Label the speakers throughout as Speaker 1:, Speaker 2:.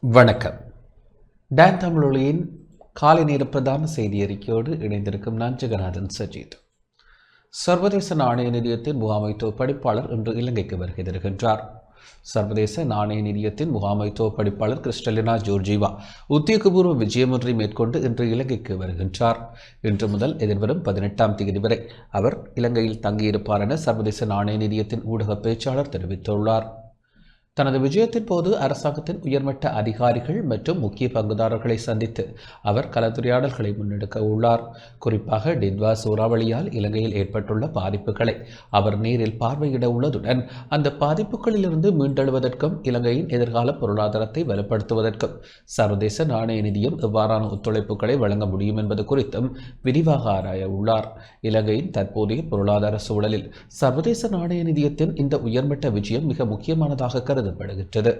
Speaker 1: வணக்கம். டேன் தமிழொலியின் காலை நேர பிரதான செய்தி அறிக்கையோடு இணைந்திருக்கும் நான் ஜெகநாதன் சஜித். சர்வதேச நாணய நிதியத்தின் முகாமைத்துவ படிப்பாளர் இன்று இலங்கைக்கு வருகை தருகின்றார். சர்வதேச நாணய நிதியத்தின் முகாமைத்துவ படிப்பாளர் கிறிஸ்டலினா ஜோர்ஜீவா உத்தியோகபூர்வ விஜயம் ஒன்றை மேற்கொண்டு இன்று இலங்கைக்கு வருகின்றார். இன்று முதல் எதிர்வரும் பதினெட்டாம் தேதி வரை அவர் இலங்கையில் தங்கியிருப்பார் என சர்வதேச நாணய நிதியத்தின் ஊடக பேச்சாளர் தெரிவித்துள்ளார். தனது விஜயத்தின் போது அரசாங்கத்தின் உயர்மட்ட அதிகாரிகள் மற்றும் முக்கிய பங்குதாரர்களை சந்தித்து அவர் கலந்துரையாடல்களை முன்னெடுக்க உள்ளார். குறிப்பாக டின்வா சூறாவளியால் இலங்கையில் ஏற்பட்டுள்ள பாதிப்புகளை அவர் நேரில் பார்வையிட உள்ளதுடன் அந்த பாதிப்புகளிலிருந்து மீண்டெழுவதற்கும் இலங்கையின் எதிர்கால பொருளாதாரத்தை வலுப்படுத்துவதற்கும் சர்வதேச நாணய நிதியம் எவ்வாறான ஒத்துழைப்புகளை வழங்க முடியும் என்பது குறித்தும் விரிவாக ஆராய உள்ளார். இலங்கையின் தற்போதைய பொருளாதார சூழலில் சர்வதேச நாணய நிதியத்தின் இந்த உயர்மட்ட விஜயம் மிக முக்கியமானதாக கருது கருதப்படுகின்றது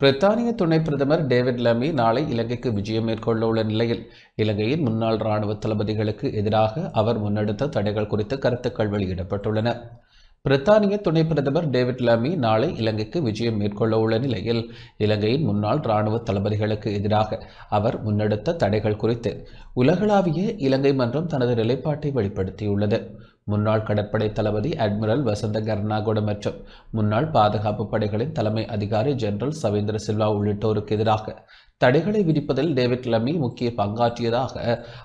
Speaker 1: பிரித்தானிய துணை பிரதமர் டேவிட் லமி நாளை இலங்கைக்கு விஜயம் மேற்கொள்ள உள்ள நிலையில் இலங்கையின் முன்னாள் இராணுவ தளபதிகளுக்கு எதிராக அவர் முன்னெடுத்த தடைகள் குறித்து கருத்துக்கள் வெளியிடப்பட்டுள்ளன. பிரித்தானிய துணை பிரதமர் டேவிட் லமி நாளை இலங்கைக்கு விஜயம் மேற்கொள்ள உள்ள நிலையில் இலங்கையின் முன்னாள் இராணுவ தளபதிகளுக்கு எதிராக அவர் முன்னெடுத்த தடைகள் குறித்து உலகளாவிய இலங்கை மன்றம் தனது நிலைப்பாட்டை வெளிப்படுத்தியுள்ளது. முன்னாள் கடற்படை தளபதி அட்மிரல் வசந்த கர்ணாகோட மற்றும் முன்னாள் பாதுகாப்பு படைகளின் தலைமை அதிகாரி ஜெனரல் சவேந்திர சில்வா உள்ளிட்டோருக்கு எதிராக தடைகளை விதிப்பதில் டேவிட் லமி முக்கிய பங்காற்றியதாக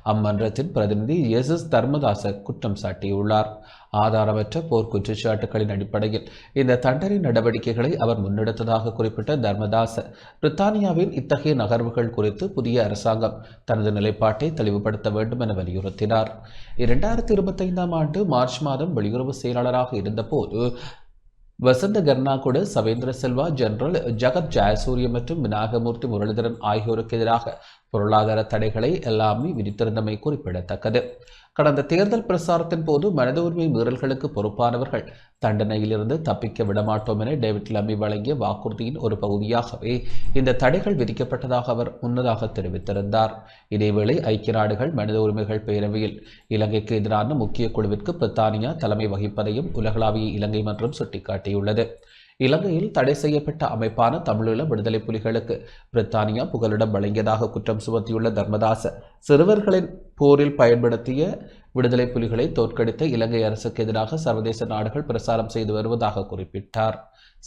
Speaker 1: அம்மன்றத்தின் பிரதிநிதி எஸ் தர்மதாச குற்றம் சாட்டியுள்ளார். ஆதாரமற்ற போர் குற்றச்சாட்டுகளின் அடிப்படையில் இந்த தண்டனை நடவடிக்கைகளை அவர் முன்னெடுத்ததாக குறிப்பிட்ட தர்மதாச பிரித்தானியாவின் இத்தகைய நகர்வுகள் குறித்து புதிய அரசாங்கம் தனது நிலைப்பாட்டை தெளிவுபடுத்த வேண்டும் என வலியுறுத்தினார். இரண்டாயிரத்தி இருபத்தைந்தாம் ஆண்டு மார்ச் மாதம் வெளியுறவு செயலாளராக இருந்தபோது வசந்த கர்நாகுட சவேந்திர செல்வா ஜெனரல் ஜகத் ஜெயசூரிய மற்றும் விநாயகமூர்த்தி முரளிதரன் ஆகியோருக்கு எதிராக பொருளாதார தடைகளை எல்லாமே விதித்திருந்தமை குறிப்பிடத்தக்கது. கடந்த தேர்தல் பிரசாரத்தின் போது மனித உரிமை மீறல்களுக்கு பொறுப்பானவர்கள். தண்டனையிலிருந்து தப்பிக்க விடமாட்டோம் என டேவிட் லம்மி வழங்கிய வாக்குறுதியின் ஒரு பகுதியாகவே இந்த தடைகள் விதிக்கப்பட்டதாக அவர் முன்னதாக தெரிவித்திருந்தார். இதேவேளை ஐக்கிய நாடுகள் மனித உரிமைகள் பேரவையில் இலங்கைக்கு எதிரான முக்கிய குழுவிற்கு பிரித்தானியா தலைமை வகிப்பதையும் உலகளாவிய இலங்கை மன்றம் சுட்டிக்காட்டியுள்ளது. இலங்கையில் தடை செய்யப்பட்ட அமைப்பான தமிழீழ விடுதலை புலிகளுக்கு பிரித்தானியா புகலிடம் வழங்கியதாக குற்றம் சுமத்தியுள்ள தர்மதாச சிறுவர்களின் போரில் பயன்படுத்திய விடுதலை புலிகளை தோற்கடித்த இலங்கை அரசுக்கு எதிராக சர்வதேச நாடுகள் பிரசாரம் செய்து வருவதாக குறிப்பிட்டார்.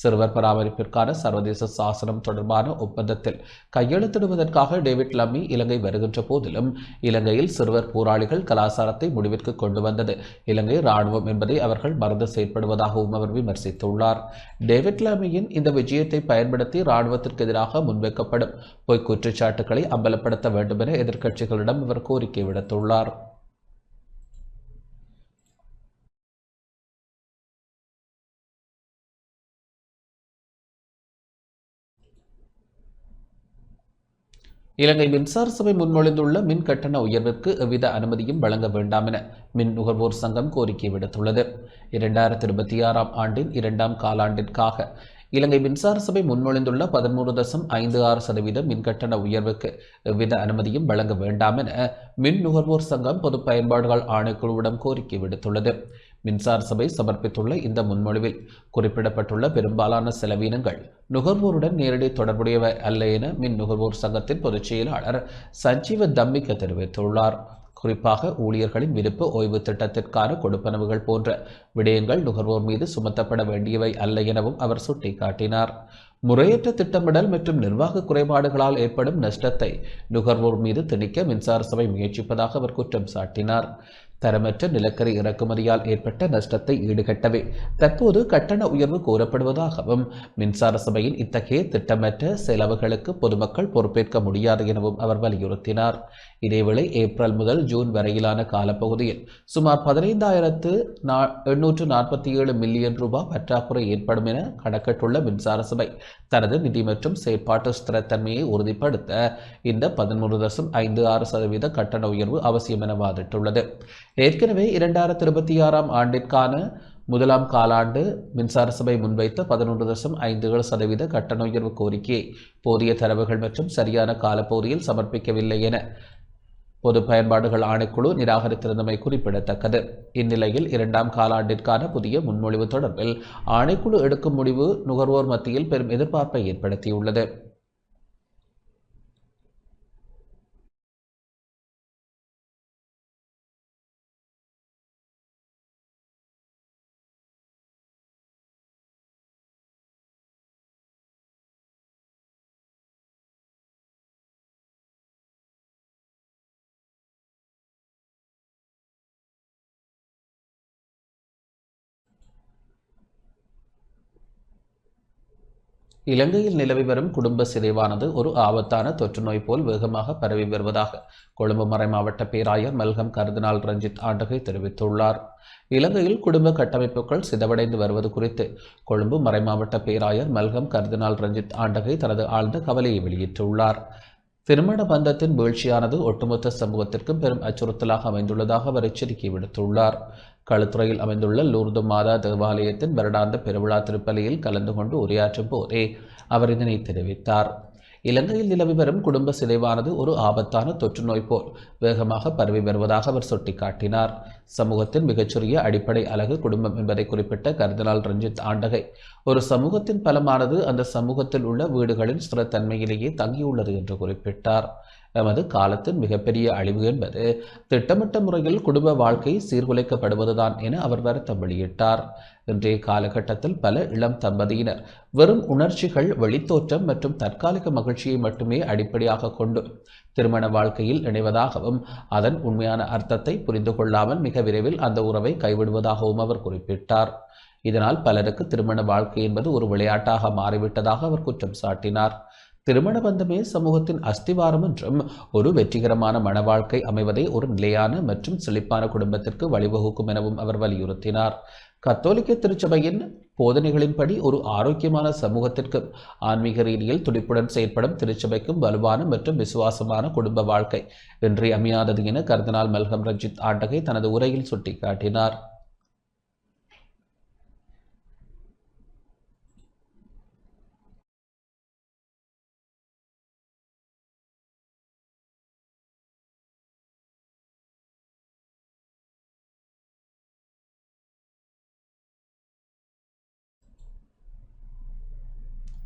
Speaker 1: சிறுவர் பராமரிப்பிற்கான சர்வதேச சாசனம் தொடர்பான ஒப்பந்தத்தில் கையெழுத்திடுவதற்காக டேவிட் லம்மி இலங்கை வருகின்ற போதிலும் இலங்கையில் சிறுவர் போராளிகள் கலாச்சாரத்தை முடிவிற்கு கொண்டு வந்தது. இலங்கை ராணுவம் என்பதை அவர்கள் மறந்து செயற்படுவதாகவும் அவர் விமர்சித்துள்ளார். டேவிட் லம்மியின் இந்த விஜயத்தை பயன்படுத்தி ராணுவத்திற்கு எதிராக முன்வைக்கப்படும் பொய் குற்றச்சாட்டுகளை அம்பலப்படுத்த வேண்டும் என எதிர்க்கட்சிகளிடம் அவர் கோரிக்கை விடுத்துள்ளார். இலங்கை மின்சார சபை முன்மொழிந்துள்ள மின் கட்டண உயர்விற்கு எவ்வித அனுமதியும் வழங்க வேண்டாம் என மின் நுகர்வோர் சங்கம் கோரிக்கை விடுத்துள்ளது. இரண்டாயிரத்தி இருபத்தி ஆறாம் ஆண்டின் இரண்டாம் காலாண்டிற்காக இலங்கை மின்சார சபை முன்மொழிந்துள்ள பதிமூன்று தசம் ஐந்து ஆறு சதவீத மின்கட்டண உயர்வுக்கு எவ்வித அனுமதியும் வழங்க வேண்டாம் என மின் நுகர்வோர் சங்கம் பொது பயன்பாடுகள் ஆணைக்குழுவிடம் கோரிக்கை விடுத்துள்ளது. மின்சார சபை சமர்ப்பித்துள்ள இந்த முன்மொழிவில் குறிப்பிடப்பட்டுள்ள பெரும்பாலான செலவீனங்கள் நுகர்வோருடன் நேரடி தொடர்புடையவை அல்ல என மின் நுகர்வோர் சங்கத்தின் பொதுச் செயலாளர் சஞ்சீவ தம்பிக்க தெரிவித்துள்ளார். குறிப்பாக ஊழியர்களின் விருப்பு ஓய்வு திட்டத்திற்கான கொடுப்பனவுகள் போன்ற விடயங்கள் நுகர்வோர் மீது சுமத்தப்பட வேண்டியவை அல்ல எனவும் அவர் சுட்டிக்காட்டினார். முறையற்ற திட்டமிடல் மற்றும் நிர்வாக குறைபாடுகளால் ஏற்படும் நஷ்டத்தை நுகர்வோர் மீது திணிக்க மின்சார சபை முயற்சிப்பதாக அவர் குற்றம் சாட்டினார். தரமற்ற நிலக்கரி இறக்குமதியால் ஏற்பட்ட நஷ்டத்தை ஈடுகட்டவே. தற்போது கட்டண உயர்வு கோரப்படுவதாகவும் மின்சார சபையின் இத்தகைய திட்டமற்ற செலவுகளுக்கு பொதுமக்கள் பொறுப்பேற்க முடியாது எனவும் அவர் வலியுறுத்தினார். இதேவேளை ஏப்ரல் முதல் ஜூன் வரையிலான காலப்பகுதியில் சுமார் பதினைந்தாயிரத்து நா எண்ணூற்று நாற்பத்தி ஏழு மில்லியன் ரூபாய் பற்றாக்குறை ஏற்படும் என கணக்கிட்டுள்ள மின்சார சபை தனது நிதி மற்றும் செயற்பாட்டு ஸ்திரத்தன்மையை உறுதிப்படுத்த இந்த பதிமூன்று தசம் ஐந்து ஆறு சதவீத கட்டண உயர்வு அவசியம் என வாதிட்டுள்ளது. ஏற்கனவே இரண்டாயிரத்தி இருபத்தி ஆறாம் ஆண்டிற்கான முதலாம் காலாண்டு மின்சார சபை முன்வைத்த பதினொன்று தசம் ஐந்து ஏழு சதவீத கட்டண உயர்வு கோரிக்கையை போதிய தரவுகள் மற்றும் சரியான காலப்பகுதியில் சமர்ப்பிக்கவில்லை என பொது பயன்பாடுகள் ஆணைக்குழு நிராகரித்திருந்தமை குறிப்பிடத்தக்கது. இந்நிலையில் இரண்டாம் காலாண்டிற்கான புதிய முன்மொழிவு தொடர்பில் ஆணைக்குழு எடுக்கும் முடிவு நுகர்வோர் மத்தியில் பெரும் எதிர்பார்ப்பை ஏற்படுத்தியுள்ளது. இலங்கையில் நிலவி வரும் குடும்ப சிதைவானது ஒரு ஆபத்தான தொற்று நோய் போல் வேகமாக பரவி வருவதாக கொழும்பு மறைமாவட்ட பேராயர் மல்கம் கர்தினால் ரஞ்சித் ஆண்டகை தெரிவித்துள்ளார். இலங்கையில் குடும்ப கட்டமைப்புகள் சிதவடைந்து வருவது குறித்து கொழும்பு மறைமாவட்ட பேராயர் மல்கம் கர்தினால் ரஞ்சித் ஆண்டகை தனது ஆழ்ந்த கவலையை வெளியிட்டுள்ளார். திருமண பந்தத்தின் வீழ்ச்சியானது ஒட்டுமொத்த சமூகத்திற்கும் பெரும் அச்சுறுத்தலாக அமைந்துள்ளதாக அவர் எச்சரிக்கை விடுத்துள்ளார். களுத்துறையில் அமைந்துள்ள லூர்து மாதா தேவாலயத்தின் வருடாந்த பெருவிழா திருப்பலியில் கலந்து கொண்டு உரையாற்றும் போதே அவர் இதனை தெரிவித்தார். இலங்கையில் நிலவி வரும் குடும்ப சிதைவானது ஒரு ஆபத்தான தொற்று நோய் போல் வேகமாக பரவி வருவதாக அவர் சுட்டிக்காட்டினார். சமூகத்தின் மிகச்சிறிய அடிப்படை அலகு குடும்பம் என்பதை குறிப்பிட்ட கர்தனால் ரஞ்சித் ஆண்டகை ஒரு சமூகத்தின் பலமானது அந்த சமூகத்தில் உள்ள வீடுகளின் ஸ்திரத்தன்மையிலேயே தங்கியுள்ளது என்று குறிப்பிட்டார். எமது காலத்தின் மிகப்பெரிய அழிவு என்பது திட்டமிட்ட முறையில் குடும்ப வாழ்க்கை சீர்குலைக்கப்படுவதுதான் என அவர் வருத்தம் வெளியிட்டார். இன்றைய காலகட்டத்தில் பல இளம் தம்பதியினர் வெறும் உணர்ச்சிகள் வெளித்தோற்றம் மற்றும் தற்காலிக மகிழ்ச்சியை மட்டுமே அடிப்படையாக கொண்டு திருமண வாழ்க்கையில் இணைவதாகவும் அதன் உண்மையான அர்த்தத்தை புரிந்து கொள்ளாமல் மிக விரைவில் அந்த உறவை கைவிடுவதாகவும் அவர் குறிப்பிட்டார். இதனால் பலருக்கு திருமண வாழ்க்கை என்பது ஒரு விளையாட்டாக மாறிவிட்டதாக அவர் குற்றம் சாட்டினார். திருமண பந்தமே சமூகத்தின் அஸ்திவாரம் என்றும் ஒரு வெற்றிகரமான மன வாழ்க்கை அமைவதை ஒரு நிலையான மற்றும் செழிப்பான குடும்பத்திற்கு வழிவகுக்கும் எனவும் அவர் வலியுறுத்தினார். கத்தோலிக்க திருச்சபையின் போதனைகளின்படி ஒரு ஆரோக்கியமான சமூகத்திற்கு ஆன்மீக ரீதியில் துடிப்புடன் செயற்படும் திருச்சபைக்கும் வலுவான மற்றும் விசுவாசமான குடும்ப வாழ்க்கை இன்றி அமையாதது என கர்தனால் மல்கம் ரஞ்சித் ஆண்டகை தனது உரையில் சுட்டிக்காட்டினார்.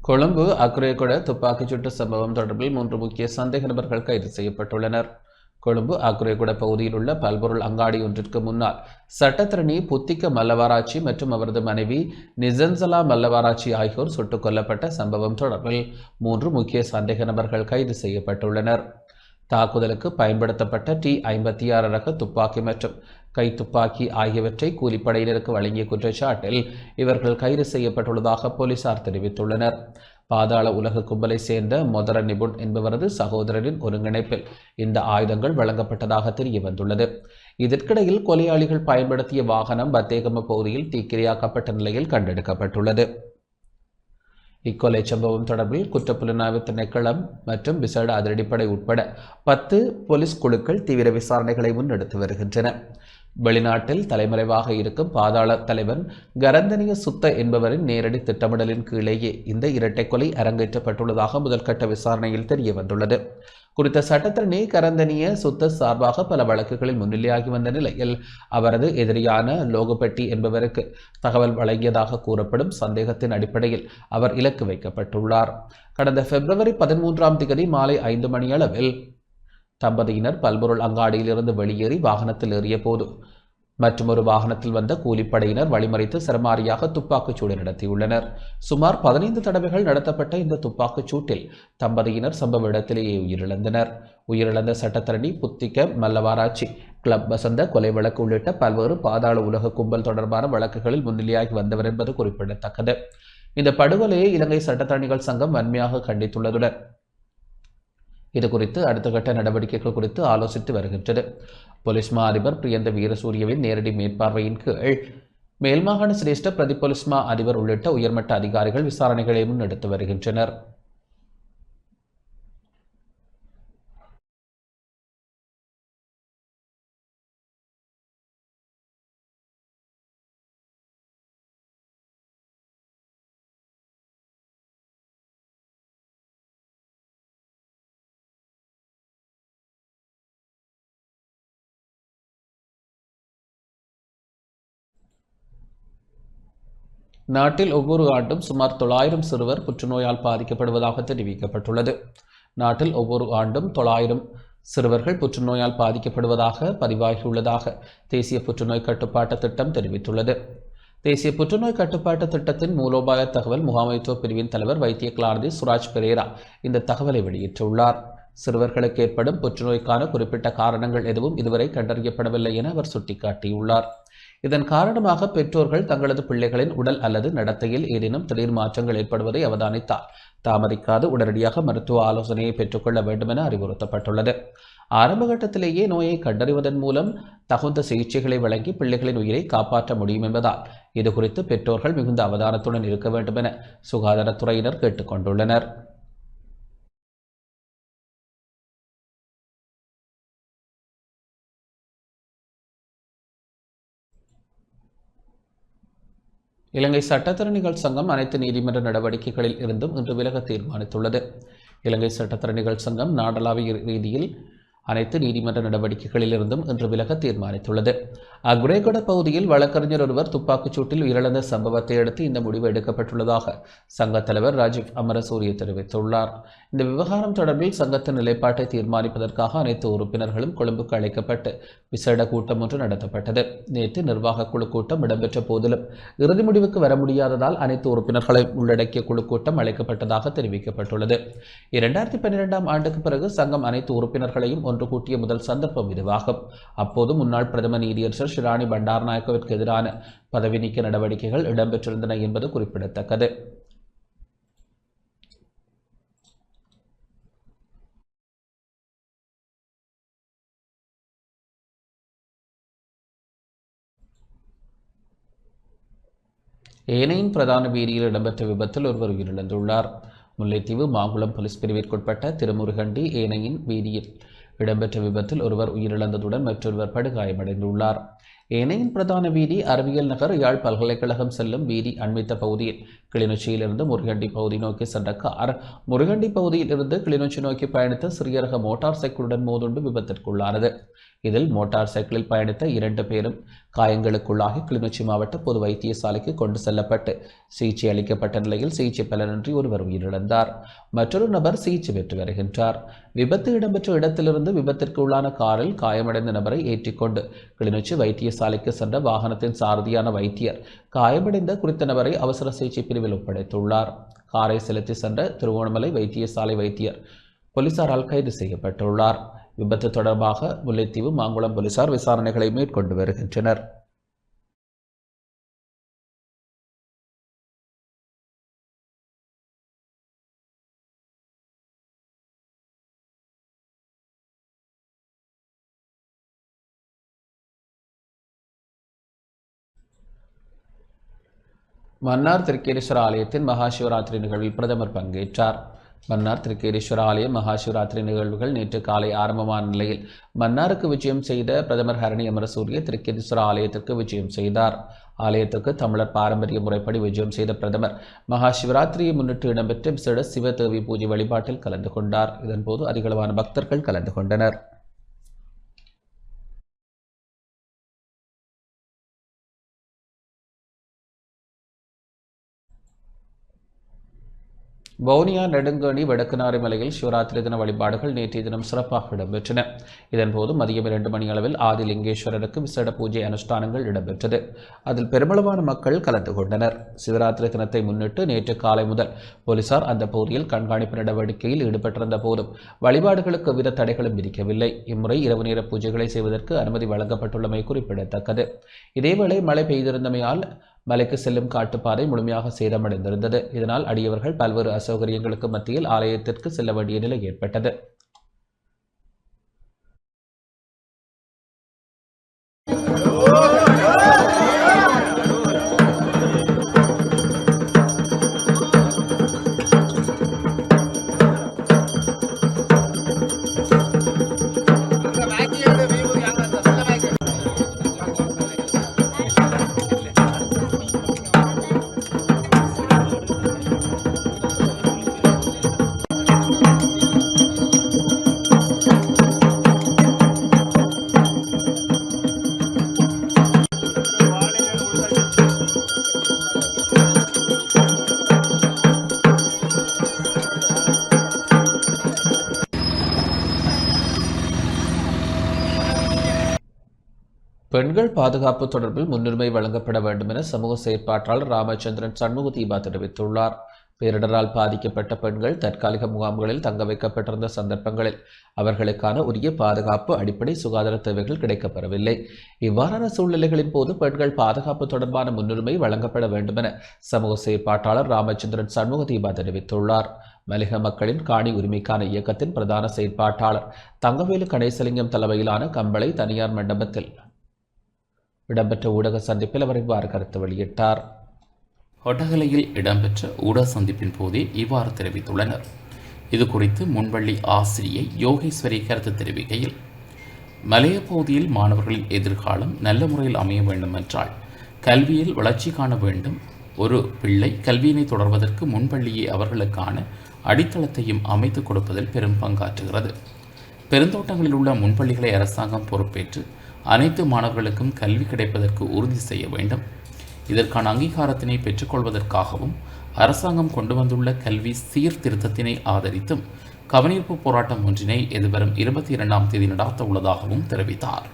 Speaker 1: கொழும்பு அக்ரேகுட துப்பாக்கிச்சூட்டு சம்பவம் தொடர்பில் மூன்று முக்கிய சந்தேக நபர்கள் கைது செய்யப்பட்டுள்ளனர். கொழும்பு அக்ரேகுட பகுதியில் உள்ள பல்பொருள் அங்காடி ஒன்றிற்கு முன்னால் சட்டத்திரணி புத்திக்க மல்லவாராச்சி மற்றும் அவரது மனைவி நிசன்சலா மல்லவாராச்சி ஆகியோர் சுட்டுக் கொல்லப்பட்ட சம்பவம் தொடர்பில் மூன்று முக்கிய சந்தேக நபர்கள் கைது செய்யப்பட்டுள்ளனர். தாக்குதலுக்கு பயன்படுத்தப்பட்ட டி ஐம்பத்தி ஆறு ரக துப்பாக்கி மற்றும் கை துப்பாக்கி ஆகியவற்றை கூலிப்படையினருக்கு வழங்கிய குற்றச்சாட்டில் இவர்கள் கைது செய்யப்பட்டுள்ளதாக போலீசார் தெரிவித்துள்ளனர். பாதாள உலக கும்பலை சேர்ந்த மொதர நிபுண் என்பவரது சகோதரரின் ஒருங்கிணைப்பில் இந்த ஆயுதங்கள் வழங்கப்பட்டதாக தெரிய வந்துள்ளது. இதற்கிடையில் கொலையாளிகள் பயன்படுத்திய வாகனம் பத்தேகம பகுதியில் தீக்கிரையாக்கப்பட்ட நிலையில் கண்டெடுக்கப்பட்டுள்ளது. இக்கொலை சம்பவம் தொடர்பில் குற்றப்புலனாய்வு திணைக்களம் மற்றும் விசேட அதிரடிப்படை உட்பட பத்து போலீஸ் குழுக்கள் தீவிர விசாரணைகளை முன்னெடுத்து வருகின்றன. வெளிநாட்டில் தலைமறைவாக இருக்கும் பாதாள தலைவன் கரந்தனிய சுத்த என்பவரின் நேரடி திட்டமிடலின் கீழேயே இந்த இரட்டை கொலை அரங்கேற்றப்பட்டுள்ளதாக முதல்கட்ட விசாரணையில் தெரிய வந்துள்ளது. குறித்த சட்டத்திறனே கரந்தனிய சுத்த சார்பாக பல வழக்குகளில் முன்னிலையாகி வந்த நிலையில் அவரது எதிரியான லோகபட்டி என்பவருக்கு தகவல் வழங்கியதாக கூறப்படும் சந்தேகத்தின் அடிப்படையில் அவர் இலக்கு வைக்கப்பட்டுள்ளார். கடந்த பிப்ரவரி பதிமூன்றாம் தேதி மாலை ஐந்து மணியளவில் தம்பதியினர் பல்பொருள் அங்காடியிலிருந்து வெளியேறி வாகனத்தில் ஏறிய போது மற்றொரு வாகனத்தில் வந்த கூலிப்படையினர் வழிமறித்து சரமாரியாக துப்பாக்கிச் சூடு நடத்தியுள்ளனர். சுமார் பதினைந்து தடவைகள் நடத்தப்பட்ட இந்த துப்பாக்கிச் சூட்டில் தம்பதியினர் சம்பவ இடத்திலேயே உயிரிழந்தனர். உயிரிழந்த சட்டத்தரணி புத்திக்க மல்லவாராட்சி கிளப் வசந்த கொலை வழக்கு உள்ளிட்ட பல்வேறு பாதாள உலக கும்பல் தொடர்பான வழக்குகளில் முன்னிலையாகி வந்தவர் என்பது குறிப்பிடத்தக்கது. இந்த படுகொலையை இலங்கை சட்டத்தரணிகள் சங்கம் வன்மையாக கண்டித்துள்ளதுடன் இது குறித்து அடுத்த கட்ட நடவடிக்கைகள் குறித்து ஆலோசித்து வருகின்றது. போலீஸ் மா அதிபர் பிரியந்த வீரசூரியவின் நேரடி மேற்பார்வையின் கீழ் மேல்மாகாண சிரேஷ்ட பிரதி போலீஸ் மா அதிபர் உள்ளிட்ட உயர்மட்ட அதிகாரிகள் விசாரணைகளை முன்னெடுத்து வருகின்றனர். நாட்டில் ஒவ்வொரு ஆண்டும் சுமார் தொள்ளாயிரம் சிறுவர் புற்றுநோயால் பாதிக்கப்படுவதாக தெரிவிக்கப்பட்டுள்ளது. நாட்டில் ஒவ்வொரு ஆண்டும் தொள்ளாயிரம் சிறுவர்கள் புற்றுநோயால் பாதிக்கப்படுவதாக பதிவாகியுள்ளதாக தேசிய புற்றுநோய் கட்டுப்பாட்டு திட்டம் தெரிவித்துள்ளது. தேசிய புற்றுநோய் கட்டுப்பாட்டு திட்டத்தின் மூலோபாய தகவல் முகாமைத்துவ பிரிவின் தலைவர் வைத்திய கிளாரதி சுராஜ் பெரேரா இந்த தகவலை வெளியிட்டுள்ளார். சிறுவர்களுக்கு ஏற்படும் புற்றுநோய்க்கான குறிப்பிட்ட காரணங்கள் எதுவும் இதுவரை கண்டறியப்படவில்லை என அவர் சுட்டிக்காட்டியுள்ளார். இதன் காரணமாக பெற்றோர்கள் தங்களது பிள்ளைகளின் உடல் அல்லது நடத்தையில் ஏதேனும் திடீர் மாற்றங்கள் ஏற்படுவதை அவதானித்தால் தாமதிக்காது உடனடியாக மருத்துவ ஆலோசனையை பெற்றுக்கொள்ள வேண்டும் என அறிவுறுத்தப்பட்டுள்ளது. ஆரம்ப கட்டத்திலேயே நோயை கண்டறிவதன் மூலம் தகுந்த சிகிச்சைகளை வழங்கி பிள்ளைகளின் உயிரை காப்பாற்ற முடியும் என்பதால் இது குறித்து பெற்றோர்கள் மிகுந்த அவதானத்துடன் இருக்க வேண்டும் என சுகாதாரத்துறையினர் கேட்டுக்கொண்டுள்ளனர். இலங்கை சட்டத்தரணிகள் சங்கம் அனைத்து நீதிமன்ற நடவடிக்கைகளில் இருந்தும் இன்று விலக தீர்மானித்துள்ளது. இலங்கை சட்டத்தரணிகள் சங்கம் நாடளாவிய ரீதியில் அனைத்து நீதிமன்ற நடவடிக்கைகளிலிருந்தும் இன்று விலக தீர்மானித்துள்ளது. அக்ரேகட பகுதியில் வழக்கறிஞர் ஒருவர் துப்பாக்கிச் சூட்டில் உயிரிழந்த சம்பவத்தை அடுத்து இந்த முடிவு எடுக்கப்பட்டுள்ளதாக சங்கத் தலைவர் ராஜீவ் அமரசூரிய தெரிவித்துள்ளார். இந்த விவகாரம் தொடர்பில் சங்கத்தின் நிலைப்பாட்டை தீர்மானிப்பதற்காக அனைத்து உறுப்பினர்களும் கொழும்புக்கு அழைக்கப்பட்டு விசேட கூட்டம் ஒன்று நடத்தப்பட்டது. நேற்று நிர்வாக குழு கூட்டம் இடம்பெற்ற போதிலும் இறுதி முடிவுக்கு வர முடியாததால் அனைத்து உறுப்பினர்களை உள்ளடக்கிய குழு கூட்டம் அழைக்கப்பட்டதாக தெரிவிக்கப்பட்டுள்ளது. இரண்டாயிரத்தி பன்னிரெண்டாம் ஆண்டுக்கு பிறகு சங்கம் அனைத்து உறுப்பினர்களையும் ஒன்று கூட்டிய முதல் சந்தர்ப்பம் இதுவாகும். அப்போது முன்னாள் பிரதம நீதியரசர் ஷிராணி பண்டாரநாயக்கவிற்கு எதிரான பதவி நீக்க நடவடிக்கைகள் இடம்பெற்றிருந்தன என்பது குறிப்பிடத்தக்கது. ஏனையின் பிரதான வீதியில் இடம்பெற்ற விபத்தில் ஒருவர் உயிரிழந்துள்ளார். முல்லைத்தீவு மாங்குளம் போலீஸ் பிரிவிற்குட்பட்ட திருமுருகண்டி ஏனையின் வீதியில் இடம்பெற்ற விபத்தில் ஒருவர் உயிரிழந்ததுடன் மற்றொருவர் படுகாயமடைந்துள்ளார். ஏனையின் பிரதான வீதி அறிவியல் நகர் யாழ் பல்கலைக்கழகம் செல்லும் வீதி அண்மித்த பகுதியில் கிளிநொச்சியிலிருந்து முருகண்டி பகுதி நோக்கி சென்ற கார் முருகண்டி பகுதியிலிருந்து கிளிநொச்சி நோக்கி பயணித்த சிறிய ரக மோட்டார் சைக்கிளுடன் மோதுண்டு விபத்திற்குள்ளானது. இதில் மோட்டார் சைக்கிளில் பயணித்த இரண்டு பேரும் காயங்களுக்குள்ளாகி கிளிநொச்சி மாவட்ட பொது வைத்தியசாலைக்கு கொண்டு செல்லப்பட்டு சிகிச்சை அளிக்கப்பட்ட நிலையில் சிகிச்சை பலனின்றி ஒருவர் உயிரிழந்தார். மற்றொரு நபர் சிகிச்சை பெற்று வருகின்றார். விபத்து இடம்பெற்ற இடத்திலிருந்து விபத்திற்கு உள்ளான காரில் காயமடைந்த நபரை ஏற்றிக்கொண்டு கிளிநொச்சி வைத்தியசாலைக்கு சென்ற வாகனத்தின் சாரதியான வைத்தியர் காயமடைந்த குறித்த நபரை அவசர சிகிச்சை பிரிவில் ஒப்படைத்துள்ளார். காரை செலுத்தி சென்ற திருவோணமலை வைத்தியசாலை வைத்தியர் போலீசாரால் கைது செய்யப்பட்டுள்ளார். விபத்து தொடர்பாக முல்லைத்தீவு மாங்குளம் போலீசார் விசாரணைகளை மேற்கொண்டு வருகின்றனர். மன்னார் திருக்கேரீஸ்வர ஆலயத்தின் மகாசிவராத்திரி நிகழ்வில் பிரதமர் பங்கேற்றார். மன்னார் திருக்கேரீஸ்வர ஆலய மகாசிவராத்திரி நிகழ்வுகள் நேற்று காலை ஆரம்பமான நிலையில் மன்னாருக்கு விஜயம் செய்த பிரதமர் ஹரணி அமரசூரிய திருக்கேரீஸ்வர ஆலயத்திற்கு விஜயம் செய்தார். ஆலயத்திற்கு தமிழர் பாரம்பரிய முறைப்படி விஜயம் செய்த பிரதமர் மகா சிவராத்திரியை முன்னிட்டு இடம்பெற்ற விசேட சிவதேவி பூஜை வழிபாட்டில் கலந்து கொண்டார். இதன்போது அதிகளவான பக்தர்கள் கலந்து கொண்டனர். வவுனியா நெடுங்கணி வடக்குநாறு மலையில் சிவராத்திரி தின வழிபாடுகள் நேற்றைய தினம் சிறப்பாக இடம்பெற்றன. இதன்போது மதியம் இரண்டு மணி அளவில் ஆதிலிங்கேஸ்வரருக்கு விசேட பூஜை அனுஷ்டானங்கள் இடம்பெற்றது. அதில் பெருமளவான மக்கள் கலந்து கொண்டனர். சிவராத்திரி தினத்தை முன்னிட்டு நேற்று காலை முதல் போலீசார் அந்த பகுதியில் கண்காணிப்பு நடவடிக்கையில் ஈடுபட்டிருந்த போதும் வழிபாடுகளுக்கு எவ்வித தடைகளும் விதிக்கவில்லை. இம்முறை இரவு நேர பூஜைகளை செய்வதற்கு அனுமதி வழங்கப்பட்டுள்ளமை குறிப்பிடத்தக்கது. இதேவேளை மழை பெய்திருந்தமையால் மலைக்கு செல்லும் காட்டுப்பாதை முழுமையாக சேதமடைந்திருந்தது. இதனால் அடியவர்கள் பல்வேறு அசௌகரியங்களுக்கு மத்தியில் ஆலயத்திற்கு செல்ல வேண்டிய நிலை ஏற்பட்டது. பெண்கள் பாதுகாப்பு தொடர்பில் முன்னுரிமை வழங்கப்பட வேண்டும் என சமூக செயற்பாட்டாளர் ராமச்சந்திரன் சண்முக தீபா தெரிவித்துள்ளார். பேரிடரால் பாதிக்கப்பட்ட பெண்கள் தற்காலிக முகாம்களில் தங்க வைக்கப்பட்டிருந்த சந்தர்ப்பங்களில் அவர்களுக்கான உரிய பாதுகாப்பு அடிப்படை சுகாதார தேவைகள் கிடைக்கப்பெறவில்லை. இவ்வாறான சூழ்நிலைகளின் போது பெண்கள் பாதுகாப்பு தொடர்பான முன்னுரிமை வழங்கப்பட வேண்டும் என சமூக செயற்பாட்டாளர் ராமச்சந்திரன் சண்முக தீபா தெரிவித்துள்ளார். மலிக மக்களின் காணி உரிமைக்கான இயக்கத்தின் பிரதான செயற்பாட்டாளர் தங்கவேலு கணேசலிங்கம் தலைமையிலான கம்பளை தனியார் மண்டபத்தில் இடம்பெற்ற ஊடக சந்திப்பில் அவர் இவ்வாறு கருத்து வெளியிட்டார்.
Speaker 2: ஒட்டகலையில் இடம்பெற்ற ஊடக சந்திப்பின் போதே இவ்வாறு தெரிவித்துள்ளனர். இது குறித்து முன்வள்ளி ஆசிரியை யோகேஸ்வரி கருத்து தெரிவிக்கையில் மலைய பகுதியில் மாணவர்களின் எதிர்காலம் நல்ல முறையில் அமைய வேண்டும் என்றால் கல்வியில் வளர்ச்சி காண வேண்டும். ஒரு பிள்ளை கல்வியினை தொடர்வதற்கு முன்பள்ளியே அவர்களுக்கான அடித்தளத்தையும் அமைத்துக் கொடுப்பதில் பெரும் பங்காற்றுகிறது. பெருந்தோட்டங்களில் உள்ள முன்பள்ளிகளை அரசாங்கம் பொறுப்பேற்று அனைத்து மாணவர்களுக்கும் கல்வி கிடைப்பதற்கு உறுதி செய்ய வேண்டும். இதற்கான அங்கீகாரத்தினை பெற்றுக்கொள்வதற்காகவும் அரசாங்கம் கொண்டு வந்துள்ள கல்வி சீர்திருத்தத்தினை ஆதரித்தும் கவனிப்பு போராட்டம் ஒன்றினை எதிர்வரும் இருபத்தி இரண்டாம் தேதி நடாத்த உள்ளதாகவும் தெரிவித்தார்.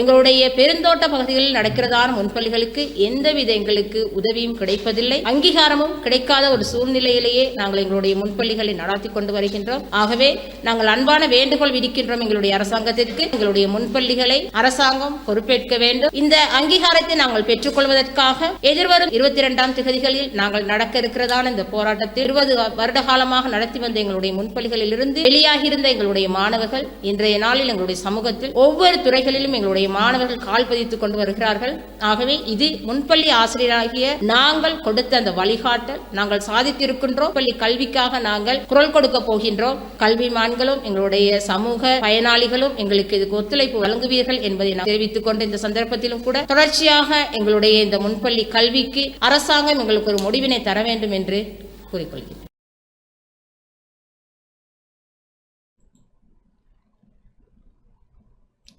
Speaker 3: எங்களுடைய பெருந்தோட்ட பகுதிகளில் நடக்கிறதான முன்பள்ளிகளுக்கு எந்தவித எங்களுக்கு உதவியும் கிடைப்பதில்லை. அங்கீகாரமும் கிடைக்காத ஒரு சூழ்நிலையிலேயே நாங்கள் எங்களுடைய முன்பள்ளிகளை நடாத்தி கொண்டு வருகின்றோம். ஆகவே நாங்கள் அன்பான வேண்டுகோள் விதிக்கின்றோம் எங்களுடைய அரசாங்கத்திற்கு. எங்களுடைய முன்பள்ளிகளை அரசாங்கம் பொறுப்பேற்க வேண்டும். இந்த அங்கீகாரத்தை நாங்கள் பெற்றுக்கொள்வதற்காக எதிர்வரும் இருபத்தி இரண்டாம் திகதிகளில் நாங்கள் நடக்க இருக்கிறதான இந்த போராட்டத்தில் இருபது வருட காலமாக நடத்தி வந்த எங்களுடைய முன்பள்ளிகளில் இருந்து வெளியாகியிருந்த எங்களுடைய மாணவர்கள் இன்றைய நாளில் எங்களுடைய சமூகத்தில் ஒவ்வொரு துறைகளிலும் எங்களுடைய நம்முடைய மாணவர்கள் கால் பதித்துக் கொண்டு வருகிறார்கள். ஆகவே இது முன்பள்ளி ஆசிரியராகிய நாங்கள் கொடுத்த அந்த வழிகாட்டல். நாங்கள் சாதித்திருக்கின்றோம். பள்ளி கல்விக்காக நாங்கள் குரல் கொடுக்க போகின்றோம். கல்விமான்களும் எங்களுடைய சமூக பயனாளிகளும் எங்களுக்கு இதுக்கு ஒத்துழைப்பு வழங்குவீர்கள் என்பதை நான் தெரிவித்துக் கொண்டு இந்த சந்தர்ப்பத்திலும் கூட தொடர்ச்சியாக எங்களுடைய இந்த முன்பள்ளி கல்விக்கு அரசாங்கம் எங்களுக்கு ஒரு முடிவினை தர வேண்டும் என்று கூறிக்கொள்கிறேன்.